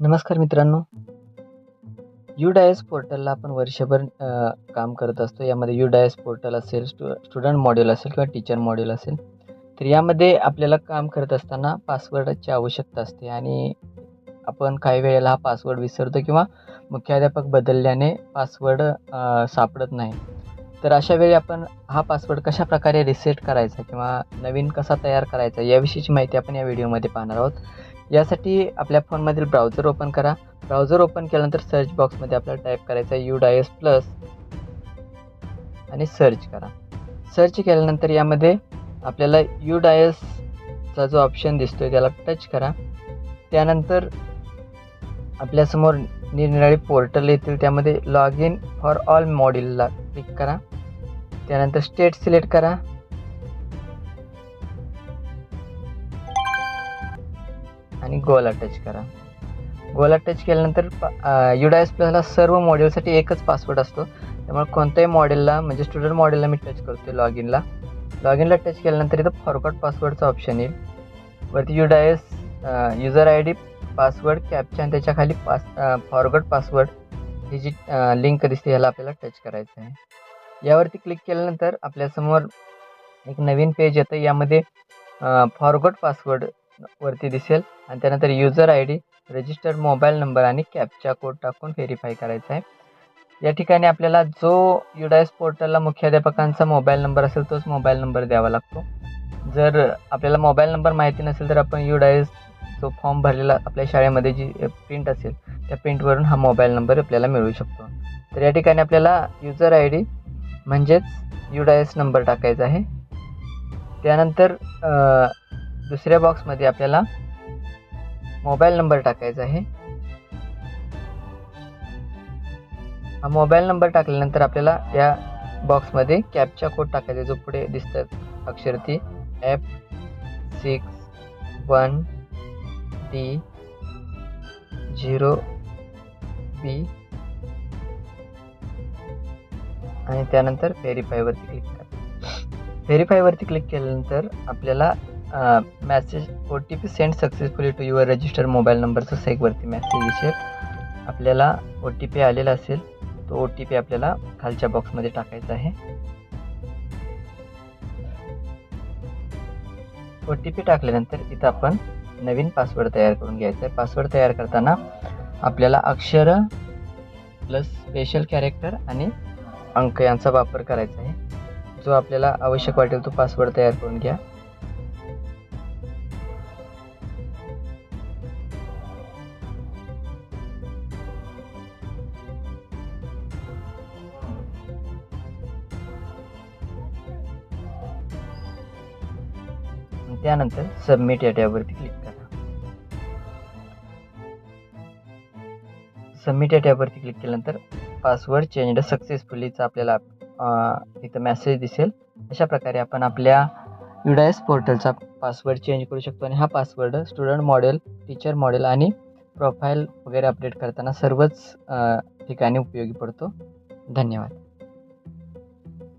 नमस्कार मित्रांनो. U DISE पोर्टलला आपण वर्षभर काम करत असतो. यामध्ये यू डायस पोर्टल असेल स्टु स्टुडंट मॉड्यूल असेल किंवा टीचर मॉड्यूल असेल. तर यामध्ये आपल्याला काम करत असताना पासवर्डची आवश्यकता असते आणि आपण काही वेळेला हा पासवर्ड विसरतो किंवा मुख्याध्यापक बदलल्याने पासवर्ड सापडत नाही. तर अशा वेळी आपण हा पासवर्ड कशाप्रकारे रिसेट करायचा किंवा नवीन कसा तयार करायचा याविषयीची माहिती आपण या व्हिडिओमध्ये पाहणार आहोत. यासाठी आपल्या फोनमधील ब्राउझर ओपन करा. ब्राउझर ओपन केल्यानंतर सर्च बॉक्समध्ये आपल्याला टाईप करायचं आहे यू डायस प्लस आणि सर्च करा. सर्च केल्यानंतर यामध्ये आपल्याला यू डायसचा जो ऑप्शन दिसतो आहे त्याला टच करा. त्यानंतर आपल्यासमोर निरनिराळी पोर्टल येतील त्यामध्ये लॉग इन फॉर ऑल मॉड्यूलला क्लिक करा. त्यानंतर स्टेट सिलेक्ट करा. आणि गोला टच करा. गोला टच केल्यानंतर युडायस प्लसला सर्व मॉडेलसाठी एकच पासवर्ड असतो. त्यामुळे कोणत्याही मॉडेलला म्हणजे स्टुडंट मॉडेलला मी टच करतो लॉग इनला लॉग इनला टच केल्यानंतर इथं फॉरकॉट पासवर्डचा ऑप्शन येईल. वरती UDISE user I D password captcha आणि त्याच्याखाली पास फॉरगॉट पासवर्ड ही जी लिंक दिसते ह्याला आपल्याला टच करायचं आहे यावरती क्लिक केल्यानंतर आपल्यासमोर एक नवीन पेज येतं. यामध्ये फॉरगॉट पासवर्ड वरती दिसेल. आणि त्यानंतर user I D registered mobile number आणि कॅपचा कोड टाकून व्हेरीफाय करायचा आहे. या ठिकाणी आपल्याला जो युडायस पोर्टलला मुख्याध्यापकांचा मोबाईल नंबर असेल तोच मोबाईल नंबर द्यावा लागतो. जर आपल्याला मोबाईल नंबर माहिती नसेल तर आपण युडायस जो फॉर्म भरलेला आपल्या शाळेमध्ये जी प्रिंट असेल त्या प्रिंटवरून हा मोबाईल नंबर आपल्याला मिळू शकतो. तर या ठिकाणी आपल्याला युजर आय डी म्हणजेच युडायस नंबर टाकायचा आहे. त्यानंतर दुसऱ्या बॉक्समध्ये आपल्याला मोबाईल नंबर टाकायचा आहे. हा मोबाईल नंबर टाकल्यानंतर आपल्याला या बॉक्समध्ये कॅपचा कोड टाकायचा जो पुढे दिसतात अक्षर ती F six one D zero B आणि त्यानंतर व्हेरीफायवरती क्लिक करा. व्हेरीफायवरती क्लिक केल्यानंतर आपल्याला message O T P send successfully to your register mobile नंबरचं सेकवरती मॅसेज दिसेल आपल्याला ओ टी पी आलेला असेल तो ओ टी पी आपल्याला खालच्या बॉक्समध्ये टाकायचा आहे. ओ टी पी टाकल्यानंतर इथं आपण नवीन पासवर्ड तयार करून घ्यायचा आहे. पासवर्ड तयार करताना आपल्याला अक्षर प्लस स्पेशल कॅरेक्टर आणि अंक यांचा वापर करायचा आहे. जो आपल्याला आवश्यक वाटेल तो पासवर्ड तयार करून घ्या. त्यानंतर सबमिट या टॅबवरती क्लिक करा. सबमिट या टॅबवरती क्लिक केल्यानंतर पासवर्ड चेंज सक्सेसफुलीचा आपल्याला इथं मेसेज दिसेल. अशा प्रकारे आपण आपल्या युडायस पोर्टलचा पासवर्ड चेंज करू शकतो आणि हा password student model teacher model आणि प्रोफाईल वगैरे अपडेट करताना सर्वच ठिकाणी उपयोगी पडतो. धन्यवाद.